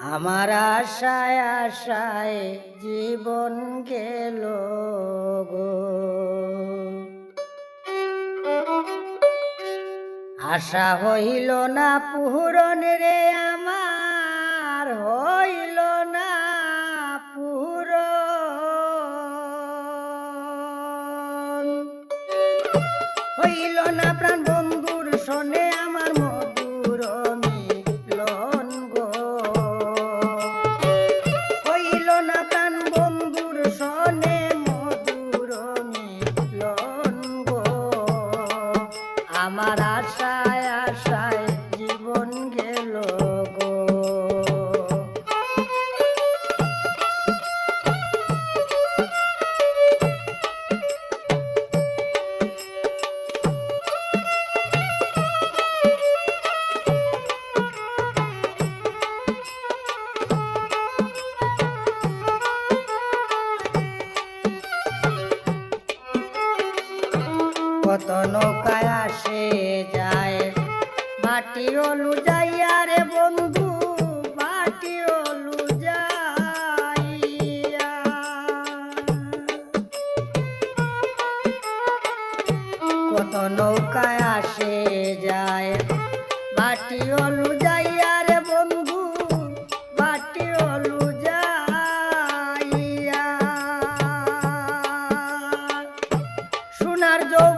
আমার আশায় আশায় জীবন গেল গো। আশা হইল না পূরণ রে, আমার হইল না পূরণ। হইল না প্রাণ বন্ধুর শোনে কত নৌকায় আসে যায়। বাটি অলু যাইয়া রে বন্ধু বাটি অলু যাইয়া কত নৌকায় আসে যায় বাটি অলু সোনার হয়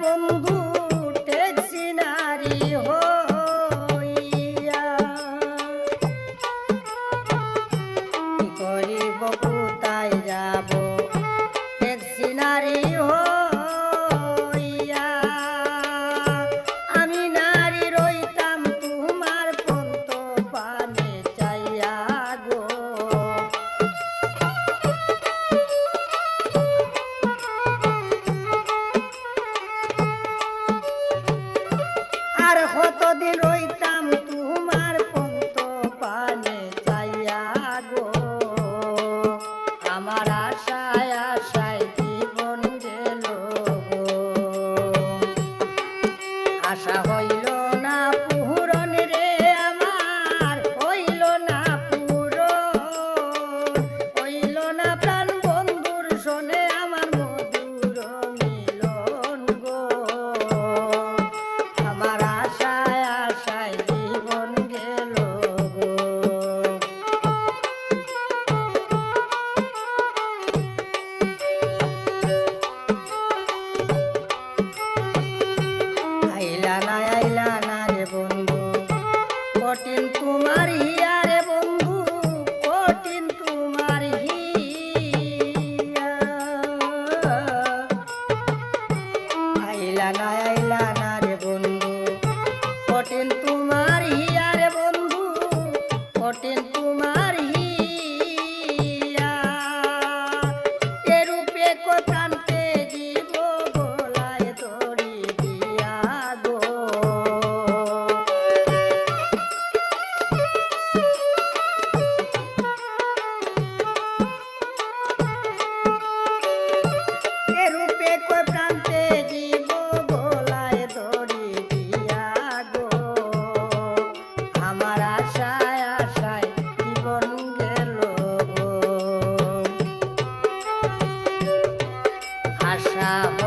বন্ধু ট্যাক্সি নারী হইয়া। করিব আর কতদিন রইতাম তোমার পন্ত পানে চাইয়া গো। আমার আশায় আশায় জীবন গেল আশা আশা